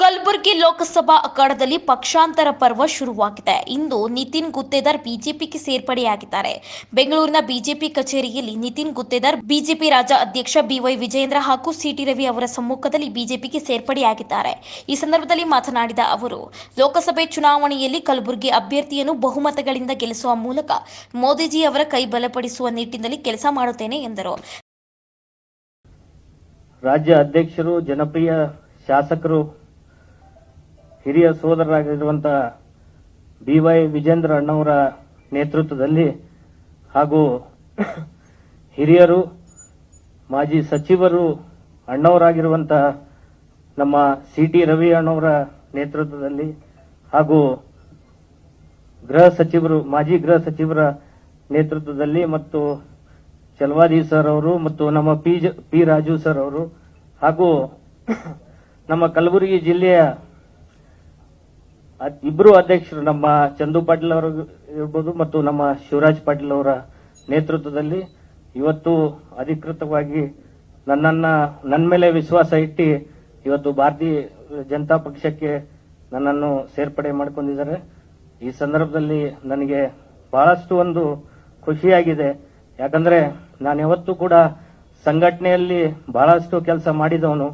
ಕಲಬುರಗಿ ಲೋಕಸಭಾ ಅಖಾಡದಲ್ಲಿ ಪಕ್ಷಾಂತರ ಪರ್ವ ಶುರುವಾಗಿದೆ. ಇಂದು ನಿತಿನ್ ಗುತ್ತೇದಾರ್ ಬಿಜೆಪಿಗೆ ಸೇರ್ಪಡೆಯಾಗಿದ್ದಾರೆ. ಬೆಂಗಳೂರಿನ ಬಿಜೆಪಿ ಕಚೇರಿಯಲ್ಲಿ ನಿತಿನ್ ಗುತ್ತೇದಾರ್, ಬಿಜೆಪಿ ರಾಜ್ಯ ಅಧ್ಯಕ್ಷ ಬಿವೈ ವಿಜಯೇಂದ್ರ ಹಾಗೂ ಸಿಟಿ ರವಿ ಅವರ ಸಮ್ಮುಖದಲ್ಲಿ ಬಿಜೆಪಿಗೆ ಸೇರ್ಪಡೆಯಾಗಿದ್ದಾರೆ. ಈ ಸಂದರ್ಭದಲ್ಲಿ ಮಾತನಾಡಿದ ಅವರು, ಲೋಕಸಭೆ ಚುನಾವಣೆಯಲ್ಲಿ ಕಲಬುರಗಿ ಅಭ್ಯರ್ಥಿಯನ್ನು ಬಹುಮತಗಳಿಂದ ಗೆಲ್ಲಿಸುವ ಮೂಲಕ ಮೋದಿಜಿ ಅವರ ಕೈ ಬಲಪಡಿಸುವ ನಿಟ್ಟಿನಲ್ಲಿ ಕೆಲಸ ಮಾಡುತ್ತೇನೆ ಎಂದರು. ರಾಜ್ಯ ಅಧ್ಯಕ್ಷರು, ಜನಪ್ರಿಯ ಶಾಸಕರು ಹಿರಿಯ ಸೋದರರಾಗಿರುವಂತಹ ಬಿ ವೈ ವಿಜೇಂದ್ರ ಅಣ್ಣವರ ನೇತೃತ್ವದಲ್ಲಿ ಹಾಗೂ ಹಿರಿಯರು, ಮಾಜಿ ಸಚಿವರು ಅಣ್ಣವರಾಗಿರುವಂತಹ ನಮ್ಮ ಸಿ ಟಿ ರವಿ ಅಣ್ಣವರ ನೇತೃತ್ವದಲ್ಲಿ ಹಾಗೂ ಗೃಹ ಸಚಿವರು, ಮಾಜಿ ಗೃಹ ಸಚಿವರ ನೇತೃತ್ವದಲ್ಲಿ ಮತ್ತು ಚಲವಾದಿ ಸರ್ ಅವರು ಮತ್ತು ನಮ್ಮ ಪಿ ಪಿ ರಾಜು ಸರ್ ಅವರು ಹಾಗೂ ನಮ್ಮ ಕಲಬುರಗಿ ಜಿಲ್ಲೆಯ ಇಬ್ರು ಅಧ್ಯಕ್ಷರು, ನಮ್ಮ ಚಂದು ಪಾಟೀಲ್ ಅವರು ಇರ್ಬೋದು ಮತ್ತು ನಮ್ಮ ಶಿವರಾಜ್ ಪಾಟೀಲ್ ಅವರ ನೇತೃತ್ವದಲ್ಲಿ ಇವತ್ತು ಅಧಿಕೃತವಾಗಿ ನನ್ನನ್ನ ನನ್ನ ಮೇಲೆ ವಿಶ್ವಾಸ ಇಟ್ಟು ಇವತ್ತು ಭಾರತೀಯ ಜನತಾ ಪಕ್ಷಕ್ಕೆ ನನ್ನನ್ನು ಸೇರ್ಪಡೆ ಮಾಡಿಕೊಂಡಿದ್ದಾರೆ. ಈ ಸಂದರ್ಭದಲ್ಲಿ ನನಗೆ ಬಹಳಷ್ಟು ಒಂದು ಖುಷಿಯಾಗಿದೆ. ಯಾಕಂದ್ರೆ ನಾನು ಯಾವತ್ತೂ ಕೂಡ ಸಂಘಟನೆಯಲ್ಲಿ ಬಹಳಷ್ಟು ಕೆಲಸ ಮಾಡಿದವನು.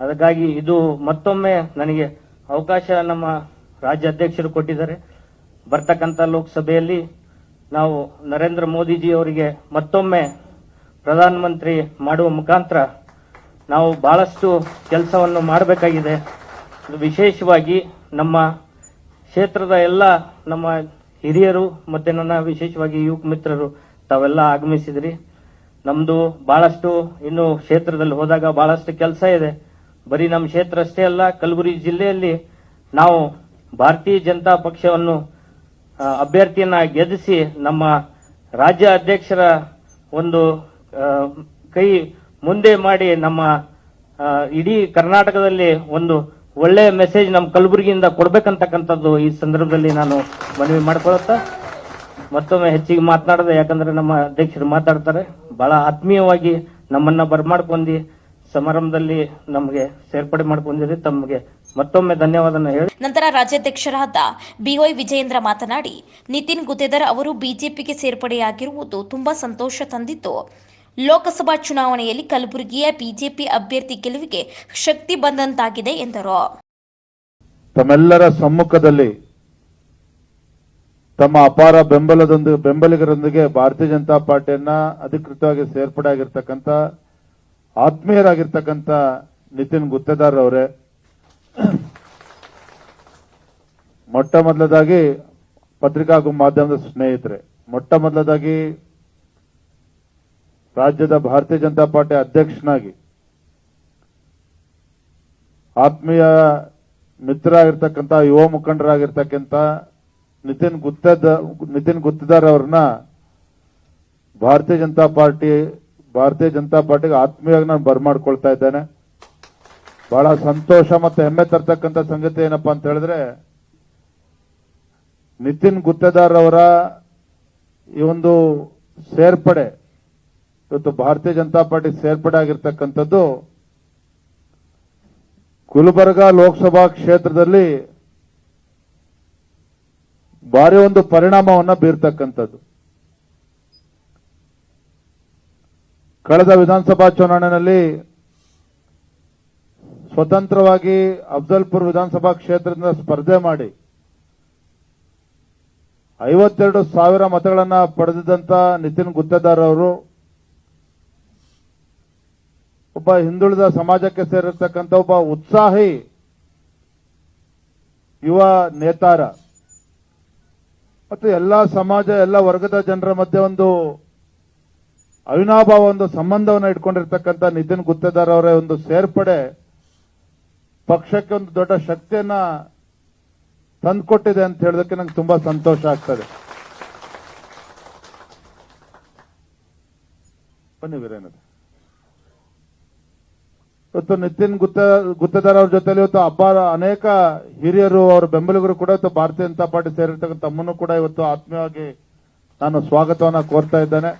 ಅದಕ್ಕಾಗಿ ಇದು ಮತ್ತೊಮ್ಮೆ ನನಗೆ ಅವಕಾಶ ನಮ್ಮ ರಾಜ್ಯ ಅಧ್ಯಕ್ಷರು ಕೊಟ್ಟಿದ್ದಾರೆ. ಬರ್ತಕ್ಕಂಥ ಲೋಕಸಭೆಯಲ್ಲಿ ನಾವು ನರೇಂದ್ರ ಮೋದಿಜಿ ಅವರಿಗೆ ಮತ್ತೊಮ್ಮೆ ಪ್ರಧಾನಮಂತ್ರಿ ಮಾಡುವ ಮುಖಾಂತರ ನಾವು ಬಹಳಷ್ಟು ಕೆಲಸವನ್ನು ಮಾಡಬೇಕಾಗಿದೆ. ವಿಶೇಷವಾಗಿ ನಮ್ಮ ಕ್ಷೇತ್ರದ ಎಲ್ಲ ನಮ್ಮ ಹಿರಿಯರು ಮತ್ತೆ ನನ್ನ ವಿಶೇಷವಾಗಿ ಯುವಕ ಮಿತ್ರರು ತಾವೆಲ್ಲ ಆಗಮಿಸಿದ್ರಿ. ನಮ್ದು ಬಹಳಷ್ಟು ಇನ್ನು ಕ್ಷೇತ್ರದಲ್ಲಿ ಹೋದಾಗ ಬಹಳಷ್ಟು ಕೆಲಸ ಇದೆ. ಬರೀ ನಮ್ಮ ಕ್ಷೇತ್ರ ಅಷ್ಟೇ ಅಲ್ಲ, ಕಲಬುರಗಿ ಜಿಲ್ಲೆಯಲ್ಲಿ ನಾವು ಭಾರತೀಯ ಜನತಾ ಪಕ್ಷವನ್ನು ಅಭ್ಯರ್ಥಿಯನ್ನ ಗೆದ್ದಿಸಿ ನಮ್ಮ ರಾಜ್ಯ ಅಧ್ಯಕ್ಷರ ಒಂದು ಕೈ ಮುಂದೆ ಮಾಡಿ ನಮ್ಮ ಇಡೀ ಕರ್ನಾಟಕದಲ್ಲಿ ಒಂದು ಒಳ್ಳೆಯ ಮೆಸೇಜ್ ನಮ್ಮ ಕಲಬುರಗಿಯಿಂದ ಕೊಡ್ಬೇಕಂತಕ್ಕಂಥದ್ದು ಈ ಸಂದರ್ಭದಲ್ಲಿ ನಾನು ಮನವಿ ಮಾಡ್ಕೊಳುತ್ತಾ ಮತ್ತೊಮ್ಮೆ ಹೆಚ್ಚಿಗೆ ಮಾತನಾಡದೆ, ಯಾಕಂದ್ರೆ ನಮ್ಮ ಅಧ್ಯಕ್ಷರು ಮಾತಾಡ್ತಾರೆ, ಬಹಳ ಆತ್ಮೀಯವಾಗಿ ನಮ್ಮನ್ನ ಬರ್ಮಾಡ್ಕೊಂಡಿ, ಸಮಾರಂಭದಲ್ಲಿ ನಮಗೆ ಸೇರ್ಪಡೆ ಮಾಡ್ಕೊಂಡಿರಿ, ತಮಗೆ ಮತ್ತೊಮ್ಮೆ ಧನ್ಯವಾದನ ಹೇಳಿ. ನಂತರ ರಾಜ್ಯಾಧ್ಯಕ್ಷರಾದ ಬಿವೈ ವಿಜಯೇಂದ್ರ ಮಾತನಾಡಿ ನಿತಿನ್ ಗುತೇದರ್ ಅವರು ಬಿಜೆಪಿಗೆ ಸೇರ್ಪಡೆಯಾಗಿರುವುದು ತುಂಬಾ ಸಂತೋಷ ತಂದಿತ್ತು. ಲೋಕಸಭಾ ಚುನಾವಣೆಯಲ್ಲಿ ಕಲಬುರಗಿಯ ಬಿಜೆಪಿ ಅಭ್ಯರ್ಥಿ ಗೆಲುವಿಗೆ ಶಕ್ತಿ ಬಂದಂತಾಗಿದೆ ಎಂದರು. ತಮ್ಮೆಲ್ಲರ ಸಮ್ಮುಖದಲ್ಲಿ ತಮ್ಮ ಅಪಾರ ಬೆಂಬಲದೊಂದಿಗೆ ಬೆಂಬಲಿಗರೊಂದಿಗೆ ಭಾರತೀಯ ಜನತಾ ಪಾರ್ಟಿಯನ್ನ ಅಧಿಕೃತವಾಗಿ ಸೇರ್ಪಡೆ ಆಗಿರ್ತಕ್ಕಂಥ ಆತ್ಮೀಯರಾಗಿರ್ತಕ್ಕಂಥ ನಿತಿನ್ ಗುತ್ತೇದಾರ್ ಅವರೇ ಮೊಟ್ಟ ಮೊದಲದಾಗಿ ಪತ್ರಿಕಾ ಮಾಧ್ಯಮದ ಸ್ನೇಹಿತರೆ, ಮೊಟ್ಟ ಮೊದಲದಾಗಿ ರಾಜ್ಯದ ಭಾರತೀಯ ಜನತಾ ಪಾರ್ಟಿ ಅಧ್ಯಕ್ಷನಾಗಿ ಆತ್ಮೀಯ ಮಿತ್ರ ಆಗಿರ್ತಕ್ಕಂಥ ಯುವ ಮುಖಂಡರಾಗಿರ್ತಕ್ಕಂಥ ನಿತಿನ್ ಗುತ್ತದ, ನಿತಿನ್ ಗುತ್ತದಾರ್ ಅವ್ರನ್ನ ಭಾರತೀಯ ಜನತಾ ಪಾರ್ಟಿ, ಭಾರತೀಯ ಜನತಾ ಪಾರ್ಟಿಗೆ ಆತ್ಮೀಯವಾಗಿ ನಾನು ಬರ್ಮಾಡ್ಕೊಳ್ತಾ ಇದ್ದೇನೆ. ಬಹಳ ಸಂತೋಷ ಮತ್ತು ಹೆಮ್ಮೆ ತರ್ತಕ್ಕಂಥ ಸಂಗತಿ ಏನಪ್ಪಾ ಅಂತ ಹೇಳಿದ್ರೆ, ನಿತಿನ್ ಗುತ್ತೇದಾರ್ ಅವರ ಈ ಒಂದು ಸೇರ್ಪಡೆ, ಇವತ್ತು ಭಾರತೀಯ ಜನತಾ ಪಾರ್ಟಿ ಸೇರ್ಪಡೆ ಆಗಿರ್ತಕ್ಕಂಥದ್ದು, ಗುಲ್ಬರ್ಗ ಲೋಕಸಭಾ ಕ್ಷೇತ್ರದಲ್ಲಿ ಭಾರಿ ಒಂದು ಪರಿಣಾಮವನ್ನ ಬೀರ್ತಕ್ಕಂಥದ್ದು. ಕಳೆದ ವಿಧಾನಸಭಾ ಚುನಾವಣೆಯಲ್ಲಿ ಸ್ವತಂತ್ರವಾಗಿ ಅಫ್ಜಲ್ಪುರ್ ವಿಧಾನಸಭಾ ಕ್ಷೇತ್ರದಿಂದ ಸ್ಪರ್ಧೆ ಮಾಡಿ ಐವತ್ತೆರಡು ಸಾವಿರ ಮತಗಳನ್ನು ಪಡೆದಿದ್ದಂತ ನಿತಿನ್ ಗುತ್ತೇದಾರ್ ಅವರು ಒಬ್ಬ ಹಿಂದುಳಿದ ಸಮಾಜಕ್ಕೆ ಸೇರಿರ್ತಕ್ಕಂಥ ಒಬ್ಬ ಉತ್ಸಾಹಿ ಯುವ ನೇತಾರ. ಮತ್ತು ಎಲ್ಲ ಸಮಾಜ, ಎಲ್ಲ ವರ್ಗದ ಜನರ ಮಧ್ಯೆ ಒಂದು ಅವಿನಾಭಾವ, ಒಂದು ಸಂಬಂಧವನ್ನು ಇಟ್ಕೊಂಡಿರ್ತಕ್ಕಂಥ ನಿತಿನ್ ಗುತ್ತೇದಾರ್ ಅವರ ಒಂದು ಸೇರ್ಪಡೆ ಪಕ್ಷಕ್ಕೆ ಒಂದು ದೊಡ್ಡ ಶಕ್ತಿಯನ್ನ ತಂದುಕೊಟ್ಟಿದೆ ಅಂತ ಹೇಳೋದಕ್ಕೆ ನಂಗೆ ತುಂಬಾ ಸಂತೋಷ ಆಗ್ತದೆ. ಬನ್ನಿ ಇವತ್ತು ನಿತಿನ್ ಗುತ್ತ ಗುತ್ತದಾರ ಅವ್ರ ಜೊತೆಲಿ ಇವತ್ತು ಹಬ್ಬ ಅನೇಕ ಹಿರಿಯರು, ಅವರ ಬೆಂಬಲಿಗರು ಕೂಡ ಇವತ್ತು ಭಾರತೀಯ ಜನತಾ ಪಾರ್ಟಿ ಸೇರಿರ್ತಕ್ಕಂಥ ತಮ್ಮನ್ನು ಕೂಡ ಇವತ್ತು ಆತ್ಮೀಯವಾಗಿ ನಾನು ಸ್ವಾಗತವನ್ನ ಕೋರ್ತಾ ಇದ್ದೇನೆ.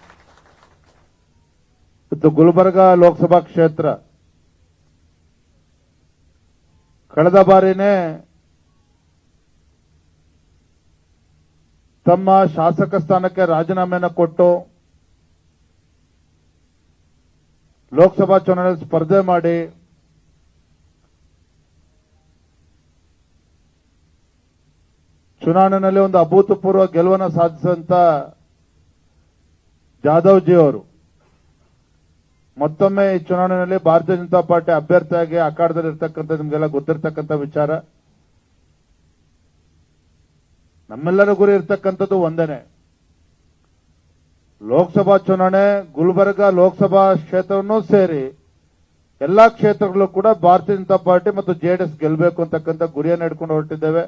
ಇವತ್ತು ಗುಲ್ಬರ್ಗ ಲೋಕಸಭಾ ಕ್ಷೇತ್ರ ಕಳೆದ ಬಾರಿನೇ ತಮ್ಮ ಶಾಸಕ ಸ್ಥಾನಕ್ಕೆ ರಾಜೀನಾಮೆಯನ್ನು ಕೊಟ್ಟು ಲೋಕಸಭಾ ಚುನಾವಣೆ ಸ್ಪರ್ಧೆ ಮಾಡಿ ಚುನಾವಣೆಯಲ್ಲಿ ಒಂದು ಅಭೂತಪೂರ್ವ ಗೆಲುವನ್ನು ಸಾಧಿಸಿದಂತ ಜಾಧವ್ ಜಿ ಅವರು ಮತ್ತೊಮ್ಮೆ ಈ ಚುನಾವಣೆಯಲ್ಲಿ ಭಾರತೀಯ ಜನತಾ ಪಾರ್ಟಿ ಅಭ್ಯರ್ಥಿಯಾಗಿ ಅಖಾಡದಲ್ಲಿ ಇರ್ತಕ್ಕಂಥ ನಿಮ್ಗೆಲ್ಲ ಗೊತ್ತಿರ್ತಕ್ಕಂಥ ವಿಚಾರ? ನಮ್ಮೆಲ್ಲರ ಗುರಿ ಇರ್ತಕ್ಕಂಥದ್ದು ಒಂದೇನೆ. ಲೋಕಸಭಾ ಚುನಾವಣೆ, ಗುಲ್ಬರ್ಗ ಲೋಕಸಭಾ ಕ್ಷೇತ್ರವನ್ನೂ ಸೇರಿ ಎಲ್ಲಾ ಕ್ಷೇತ್ರಗಳು ಕೂಡ ಭಾರತೀಯ ಜನತಾ ಪಾರ್ಟಿ ಮತ್ತು ಜೆಡಿಎಸ್ ಗೆಲ್ಲಬೇಕು ಅಂತಕ್ಕಂಥ ಗುರಿಯನ್ನು ಇಟ್ಕೊಂಡು ಹೊರಟಿದ್ದೇವೆ.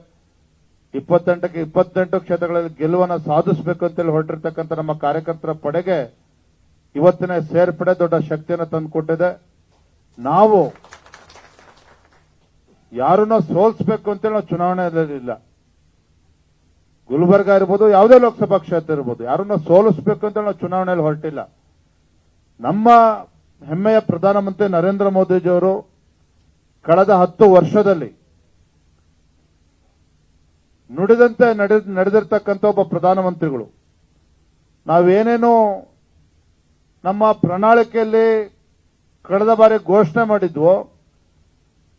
ಇಪ್ಪತ್ತೆಂಟಕ್ಕೆ ಇಪ್ಪತ್ತೆಂಟು ಕ್ಷೇತ್ರಗಳಲ್ಲಿ ಗೆಲುವನ್ನು ಸಾಧಿಸಬೇಕು ಅಂತೇಳಿ ಹೊರಟಿರ್ತಕ್ಕಂಥ ನಮ್ಮ ಕಾರ್ಯಕರ್ತರ ಪಡೆಗೆ ಇವತ್ತಿನ ಸೇರ್ಪಡೆ ದೊಡ್ಡ ಶಕ್ತಿಯನ್ನು ತಂದುಕೊಟ್ಟಿದೆ. ನಾವು ಯಾರನ್ನ ಸೋಲ್ಸ್ಬೇಕು ಅಂತೇಳಿ ನಾವು ಚುನಾವಣೆಯಲ್ಲಿ ಇಲ್ಲ ಗುಲ್ಬರ್ಗ ಇರ್ಬೋದು, ಯಾವುದೇ ಲೋಕಸಭಾ ಕ್ಷೇತ್ರ ಇರ್ಬೋದು, ಯಾರನ್ನ ಸೋಲಿಸಬೇಕು ಅಂತ ನಾವು ಚುನಾವಣೆಯಲ್ಲಿ ಹೊರಟಿಲ್ಲ. ನಮ್ಮ ಹೆಮ್ಮೆಯ ಪ್ರಧಾನಮಂತ್ರಿ ನರೇಂದ್ರ ಮೋದಿಜಿಯವರು ಕಳೆದ ಹತ್ತು ವರ್ಷದಲ್ಲಿ ನುಡಿದಂತೆ ನಡೆ ನಡೆದಿರ್ತಕ್ಕಂಥ ಒಬ್ಬ ಪ್ರಧಾನಮಂತ್ರಿಗಳು. ನಾವೇನೇನು ನಮ್ಮ ಪ್ರಣಾಳಿಕೆಯಲ್ಲಿ ಕಳೆದ ಬಾರಿ ಘೋಷಣೆ ಮಾಡಿದ್ವು,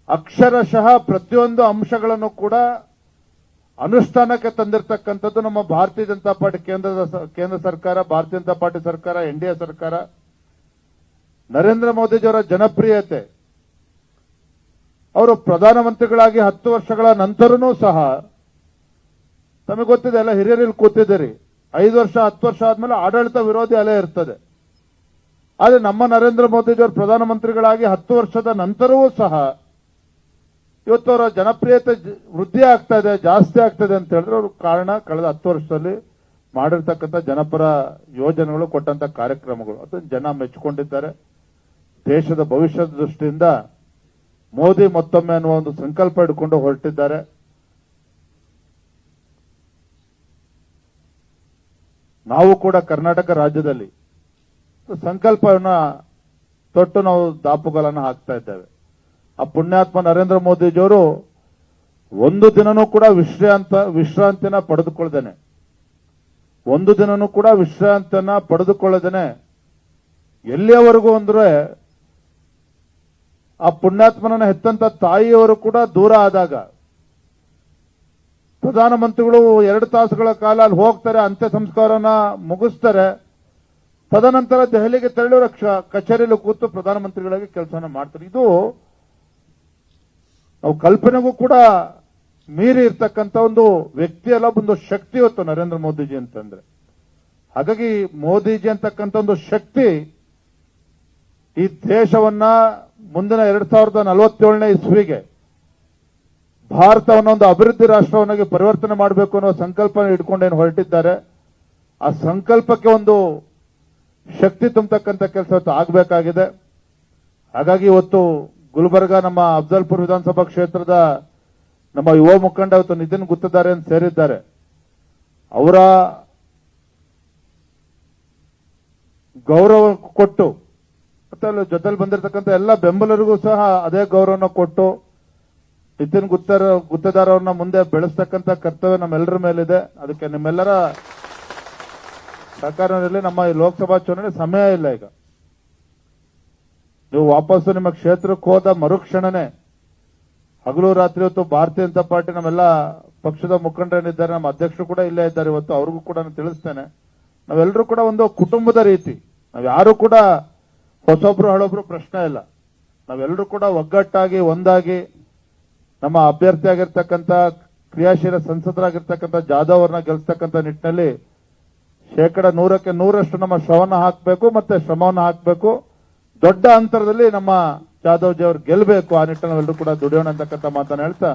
ಅಕ್ಷರಶಃ ಪ್ರತಿಯೊಂದು ಅಂಶಗಳನ್ನು ಕೂಡ ಅನುಷ್ಠಾನಕ್ಕೆ ತಂದಿರತಕ್ಕಂಥದ್ದು ನಮ್ಮ ಭಾರತೀಯ ಜನತಾ ಪಾರ್ಟಿ ಕೇಂದ್ರದ ಕೇಂದ್ರ ಸರ್ಕಾರ, ಭಾರತೀಯ ಜನತಾ ಪಾರ್ಟಿ ಸರ್ಕಾರ, ಎನ್ ಡಿ ಸರ್ಕಾರ. ನರೇಂದ್ರ ಮೋದಿಜಿಯವರ ಜನಪ್ರಿಯತೆ, ಅವರು ಪ್ರಧಾನಮಂತ್ರಿಗಳಾಗಿ ಹತ್ತು ವರ್ಷಗಳ ನಂತರನೂ ಸಹ, ತಮಗೆ ಗೊತ್ತಿದೆ, ಎಲ್ಲ ಹಿರಿಯರಲ್ಲಿ ಕೂತಿದ್ದೀರಿ. ಐದು ವರ್ಷ, ಹತ್ತು ವರ್ಷ ಆದ್ಮೇಲೆ ಆಡಳಿತ ವಿರೋಧಿ ಅಲೆ ಇರ್ತದೆ. ಆದರೆ ನಮ್ಮ ನರೇಂದ್ರ ಮೋದಿಜಿಯವರು ಪ್ರಧಾನಮಂತ್ರಿಗಳಾಗಿ ಹತ್ತು ವರ್ಷದ ನಂತರವೂ ಸಹ ಇವತ್ತು ಅವರ ಜನಪ್ರಿಯತೆ ವೃದ್ಧಿ ಆಗ್ತಾ ಇದೆ, ಜಾಸ್ತಿ ಆಗ್ತದೆ ಅಂತ ಹೇಳಿದ್ರೆ ಅವ್ರ ಕಾರಣ ಕಳೆದ ಹತ್ತು ವರ್ಷದಲ್ಲಿ ಮಾಡಿರ್ತಕ್ಕಂಥ ಜನಪರ ಯೋಜನೆಗಳು ಕೊಟ್ಟಂತ ಕಾರ್ಯಕ್ರಮಗಳು. ಅದನ್ನು ಜನ ಮೆಚ್ಚಿಕೊಂಡಿದ್ದಾರೆ. ದೇಶದ ಭವಿಷ್ಯದ ದೃಷ್ಟಿಯಿಂದ ಮೋದಿ ಮತ್ತೊಮ್ಮೆ ಅನ್ನುವ ಒಂದು ಸಂಕಲ್ಪ ಇಟ್ಕೊಂಡು ಹೊರಟಿದ್ದಾರೆ. ನಾವು ಕೂಡ ಕರ್ನಾಟಕ ರಾಜ್ಯದಲ್ಲಿ ಸಂಕಲ್ಪವನ್ನ ತೊಟ್ಟು ನಾವು ದಾಪುಗಳನ್ನು ಹಾಕ್ತಾ ಇದ್ದೇವೆ. ಆ ಪುಣ್ಯಾತ್ಮ ನರೇಂದ್ರ ಮೋದಿಜಿಯವರು ಒಂದು ದಿನನೂ ಕೂಡ ವಿಶ್ರಾಂತ ವಿಶ್ರಾಂತಿನ ಪಡೆದುಕೊಳ್ಳದೇನೆ. ಒಂದು ದಿನನೂ ಕೂಡ ವಿಶ್ರಾಂತಿಯನ್ನ ಪಡೆದುಕೊಳ್ಳದೇನೆ. ಎಲ್ಲಿಯವರೆಗೂ ಅಂದ್ರೆ ಆ ಪುಣ್ಯಾತ್ಮನನ್ನ ಹೆತ್ತಂತ ತಾಯಿಯವರು ಕೂಡ ದೂರ ಆದಾಗ ಪ್ರಧಾನಮಂತ್ರಿಗಳು ಎರಡು ತಾಸುಗಳ ಕಾಲ ಅಲ್ಲಿ ಹೋಗ್ತಾರೆ, ಅಂತ್ಯ ಸಂಸ್ಕಾರನ ಮುಗಿಸ್ತಾರೆ. ತದನಂತರ ದೆಹಲಿಗೆ ತೆರಳುವ ರಕ್ಷ ಕಚೇರಿಯಲ್ಲಿ ಕೂತು ಪ್ರಧಾನಮಂತ್ರಿಗಳಾಗಿ ಕೆಲಸವನ್ನು ಮಾಡ್ತಾರೆ. ಇದು ನಾವು ಕಲ್ಪನೆಗೂ ಕೂಡ ಮೀರಿ ಇರ್ತಕ್ಕಂಥ ಒಂದು ವ್ಯಕ್ತಿ ಅಲ್ಲ, ಒಂದು ಶಕ್ತಿ ಇವತ್ತು ನರೇಂದ್ರ ಮೋದಿಜಿ ಅಂತಂದ್ರೆ. ಹಾಗಾಗಿ ಮೋದಿಜಿ ಅಂತಕ್ಕಂಥ ಒಂದು ಶಕ್ತಿ ಈ ದೇಶವನ್ನ ಮುಂದಿನ ಎರಡ್ ಸಾವಿರದ ನಲವತ್ತೇಳನೇ ಇಸ್ವಿಗೆ ಭಾರತವನ್ನು ಒಂದು ಅಭಿವೃದ್ಧಿ ರಾಷ್ಟ್ರವನ್ನಾಗಿ ಪರಿವರ್ತನೆ ಮಾಡಬೇಕು ಅನ್ನೋ ಸಂಕಲ್ಪ ಇಟ್ಕೊಂಡೇನು ಹೊರಟಿದ್ದಾರೆ. ಆ ಸಂಕಲ್ಪಕ್ಕೆ ಒಂದು ಶಕ್ತಿ ತುಂಬತಕ್ಕಂಥ ಕೆಲಸ ಇವತ್ತು ಆಗಬೇಕಾಗಿದೆ. ಹಾಗಾಗಿ ಇವತ್ತು ಗುಲ್ಬರ್ಗ ನಮ್ಮ ಅಫ್ಜಲ್ಪುರ್ ವಿಧಾನಸಭಾ ಕ್ಷೇತ್ರದ ನಮ್ಮ ಯುವ ಮುಖಂಡ ಇವತ್ತು ನಿತಿನ್ ಗುತ್ತದಾರೆ ಅಂತ ಸೇರಿದ್ದಾರೆ. ಅವರ ಗೌರವ ಕೊಟ್ಟು ಮತ್ತೆ ಅಲ್ಲಿ ಜೊತೆಲಿ ಬಂದಿರತಕ್ಕಂಥ ಎಲ್ಲ ಬೆಂಬಲರಿಗೂ ಸಹ ಅದೇ ಗೌರವನ ಕೊಟ್ಟು, ನಿತಿನ್ ಗುತ್ತರ್ ಗುತ್ತದಾರರನ್ನ ಮುಂದೆ ಬೆಳೆಸ್ತಕ್ಕಂಥ ಕರ್ತವ್ಯ ನಮ್ಮೆಲ್ಲರ ಮೇಲಿದೆ. ಅದಕ್ಕೆ ನಿಮ್ಮೆಲ್ಲರ ಸಹಕಾರದಲ್ಲಿ ನಮ್ಮ ಲೋಕಸಭಾ ಚುನಾವಣೆ ಸಮಯ ಇಲ್ಲ ಈಗ. ನೀವು ವಾಪಸ್ಸು ನಿಮ್ಮ ಕ್ಷೇತ್ರಕ್ಕೆ ಹೋದ ಮರುಕ್ಷಣನೆ ಹಗಲು ರಾತ್ರಿ ಹೊತ್ತು ಭಾರತೀಯ ಜನತಾ ಪಾರ್ಟಿ ನಮ್ಮೆಲ್ಲ ಪಕ್ಷದ ಮುಖಂಡರೇನಿದ್ದಾರೆ ನಮ್ಮ ಅಧ್ಯಕ್ಷರು ಕೂಡ ಇಲ್ಲೇ ಇದ್ದಾರೆ, ಇವತ್ತು ಅವ್ರಿಗೂ ಕೂಡ ನಾನು ತಿಳಿಸ್ತೇನೆ. ನಾವೆಲ್ಲರೂ ಕೂಡ ಒಂದು ಕುಟುಂಬದ ರೀತಿ. ನಾವ್ಯಾರು ಕೂಡ ಹೊಸೊಬ್ರು, ಹಳೊಬ್ರು ಪ್ರಶ್ನೆ ಇಲ್ಲ. ನಾವೆಲ್ಲರೂ ಕೂಡ ಒಗ್ಗಟ್ಟಾಗಿ, ಒಂದಾಗಿ ನಮ್ಮ ಅಭ್ಯರ್ಥಿಯಾಗಿರ್ತಕ್ಕಂಥ ಕ್ರಿಯಾಶೀಲ ಸಂಸದರಾಗಿರ್ತಕ್ಕಂಥ ಜಾಧವ್ ಅವ್ರನ್ನ ಗೆಲ್ಸ್ತಕ್ಕಂಥ ನಿಟ್ಟಿನಲ್ಲಿ ಶೇಕಡ ನೂರಕ್ಕೆ ನೂರಷ್ಟು ನಮ್ಮ ಶ್ರವನ ಹಾಕಬೇಕು ಮತ್ತೆ ಶ್ರಮವನ್ನು ಹಾಕಬೇಕು. ದೊಡ್ಡ ಅಂತರದಲ್ಲಿ ನಮ್ಮ ಜಾಧವ್ ಜಿ ಅವರು ಗೆಲ್ಲಬೇಕು ಆ ನಿಟ್ಟಿನಲ್ಲಿ ಎಲ್ಲರೂ ಕೂಡ ದುಡಿಯೋಣ ಅಂತಕ್ಕಂಥ ಮಾತನ್ನು ಹೇಳ್ತಾ